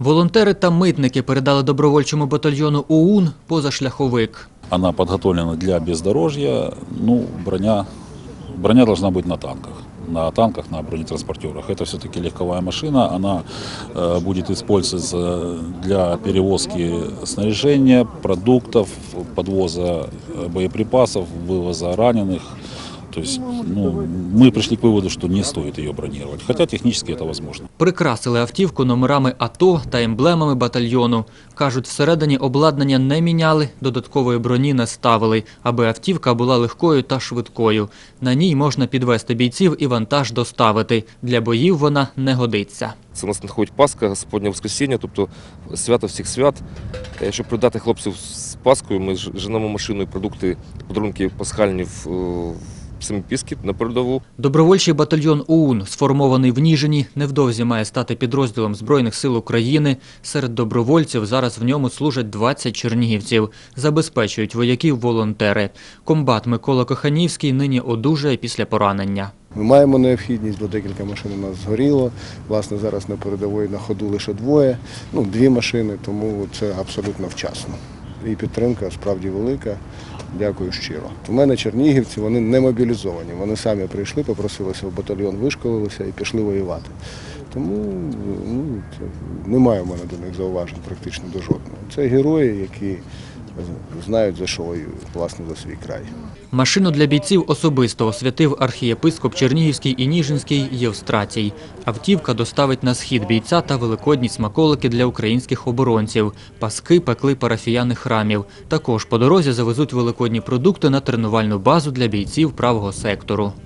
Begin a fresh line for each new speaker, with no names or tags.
Волонтери та митники передали добровольчому батальйону ОУН позашляховик.
Она подготовлена для бездорожья. Ну, броня, броня должна быть на танках. На танках, на бронетранспортерах. Это все-таки легковая машина. Она э, будет использоваться для перевозки снаряжения, продуктов, подвоза э, боеприпасов, вывоза раненых. То есть ну, мы пришли к выводу, что не стоит ее бронировать. Хотя технически это возможно.
Прикрасили автівку номерами АТО та емблемами батальйону. Кажуть, всередині обладнання не міняли, додаткової броні не ставили, аби автівка була легкою та швидкою. На ній можна підвести бійців і вантаж доставити. Для боїв вона не годиться.
Це у нас надходить Пасха, Господнє Воскресіння, тобто свято всіх свят. Е, Щоб привітати хлопців з Паскою, ми ж- женемо машиною продукти, подарунки пасхальні в, Піски на передову.
Добровольчий батальйон ОУН, сформований в Ніжині, невдовзі має стати підрозділом Збройних сил України. Серед добровольців зараз в ньому служать 20 чернігівців. Забезпечують вояків волонтери. Комбат Микола Коханівський нині одужає після поранення.
Ми маємо необхідність, бо декілька машин у нас згоріло. Власне, зараз на передовій на ходу лише двоє, ну дві машини, тому це абсолютно вчасно. І підтримка справді велика. Дякую щиро. У мене чернігівці, вони не мобілізовані. Вони самі прийшли, попросилися в батальйон, вишколилися і пішли воювати. Тому ну, це, немає в мене до них зауважень практично до жодного. Це герої, які знають за що воюють, власне, за свій край.
Машину для бійців особисто освятив архієпископ Чернігівський і Ніжинський Євстратій. Автівка доставить на схід бійця та великодні смаколики для українських оборонців. Паски пекли парафіяни храмів. Також по дорозі завезуть великодні продукти на тренувальну базу для бійців правого сектору.